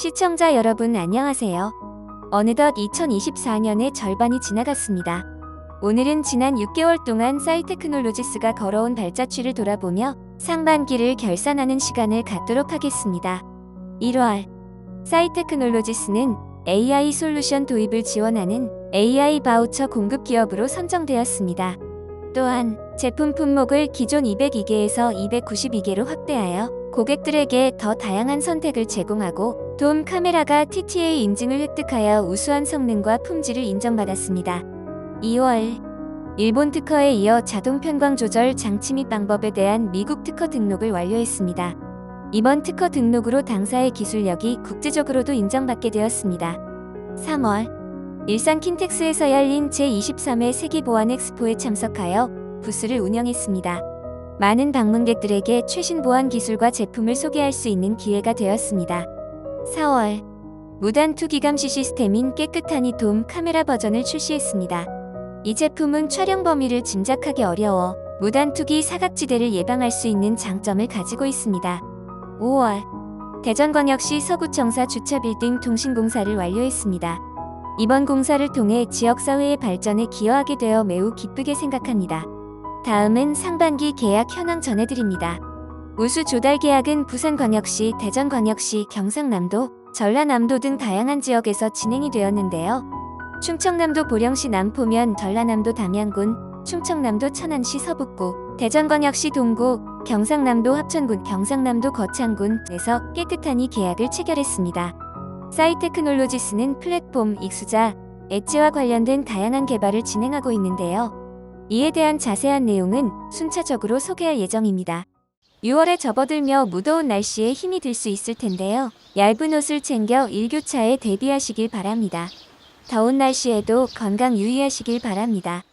시청자 여러분 안녕하세요. 어느덧 2024년의 절반이 지나갔습니다. 오늘은 지난 6개월 동안 사이테크놀로지스가 걸어온 발자취를 돌아보며 상반기를 결산하는 시간을 갖도록 하겠습니다. 1월 사이테크놀로지스는 AI 솔루션 도입을 지원하는 AI 바우처 공급 기업으로 선정되었습니다. 또한 제품 품목을 기존 202개에서 292개로 확대하여 고객들에게 더 다양한 선택을 제공하고 돔 카메라가 TTA 인증을 획득하여 우수한 성능과 품질을 인정받았습니다. 2월 일본 특허에 이어 자동 편광 조절 장치 및 방법에 대한 미국 특허 등록을 완료했습니다. 이번 특허 등록으로 당사의 기술력이 국제적으로도 인정받게 되었습니다. 3월 일산 킨텍스에서 열린 제23회 세계 보안 엑스포에 참석하여 부스를 운영했습니다. 많은 방문객들에게 최신 보안 기술과 제품을 소개할 수 있는 기회가 되었습니다. 4월 무단 투기 감시 시스템인 깨끗하니 돔 카메라 버전을 출시했습니다. 이 제품은 촬영 범위를 짐작하기 어려워 무단 투기 사각지대를 예방할 수 있는 장점을 가지고 있습니다. 5월 대전광역시 서구청사 주차 빌딩 통신공사를 완료했습니다. 이번 공사를 통해 지역사회의 발전에 기여하게 되어 매우 기쁘게 생각합니다. 다음은 상반기 계약 현황 전해드립니다. 우수 조달 계약은 부산광역시, 대전광역시, 경상남도, 전라남도 등 다양한 지역에서 진행이 되었는데요. 충청남도 보령시 남포면, 전라남도 담양군, 충청남도 천안시 서북구, 대전광역시 동구, 경상남도 합천군, 경상남도 거창군에서 깨끗하니 계약을 체결했습니다. 사이테크놀로지스는 플랫폼, 익수자, 엣지와 관련된 다양한 개발을 진행하고 있는데요. 이에 대한 자세한 내용은 순차적으로 소개할 예정입니다. 6월에 접어들며 무더운 날씨에 힘이 들 수 있을 텐데요. 얇은 옷을 챙겨 일교차에 대비하시길 바랍니다. 더운 날씨에도 건강 유의하시길 바랍니다.